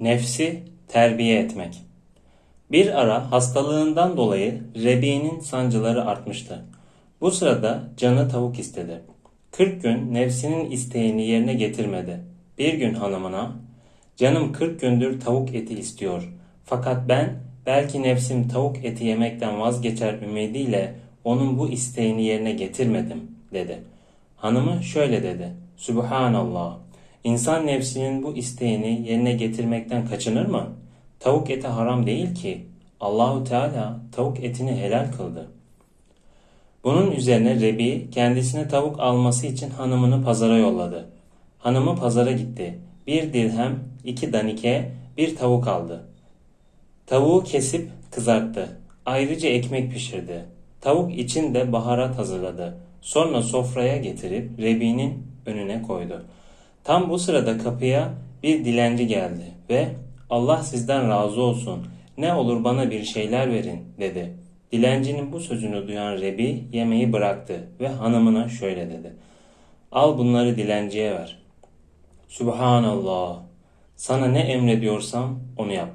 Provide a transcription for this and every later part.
Nefsi terbiye etmek. Bir ara hastalığından dolayı Rebi'nin sancıları artmıştı. Bu sırada canı tavuk istedi. 40 gün nefsinin isteğini yerine getirmedi. Bir gün hanımına, canım 40 gündür tavuk eti istiyor. Fakat ben belki nefsim tavuk eti yemekten vazgeçer ümidiyle onun bu isteğini yerine getirmedim dedi. Hanımı şöyle dedi. Subhanallah. İnsan nefsinin bu isteğini yerine getirmekten kaçınır mı? Tavuk eti haram değil ki. Allahu Teala tavuk etini helal kıldı. Bunun üzerine Rebi kendisine tavuk alması için hanımını pazara yolladı. Hanımı pazara gitti. Bir dirhem, iki danike, bir tavuk aldı. Tavuğu kesip kızarttı. Ayrıca ekmek pişirdi. Tavuk için de baharat hazırladı. Sonra sofraya getirip Rebi'nin önüne koydu. Tam bu sırada kapıya bir dilenci geldi ve Allah sizden razı olsun ne olur bana bir şeyler verin dedi. Dilencinin bu sözünü duyan Rebi yemeği bıraktı ve hanımına şöyle dedi. Al bunları dilenciye ver. Subhanallah. Sana ne emrediyorsam onu yap.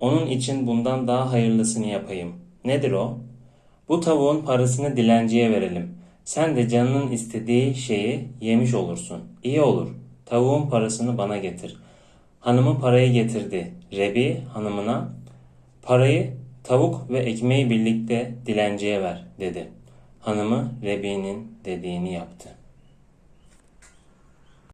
Onun için bundan daha hayırlısını yapayım. Nedir o? Bu tavuğun parasını dilenciye verelim. Sen de canının istediği şeyi yemiş olursun. İyi olur. Tavuğun parasını bana getir. Hanımı parayı getirdi. Rebi hanımına parayı tavuk ve ekmeği birlikte dilenciye ver dedi. Hanımı Rebi'nin dediğini yaptı.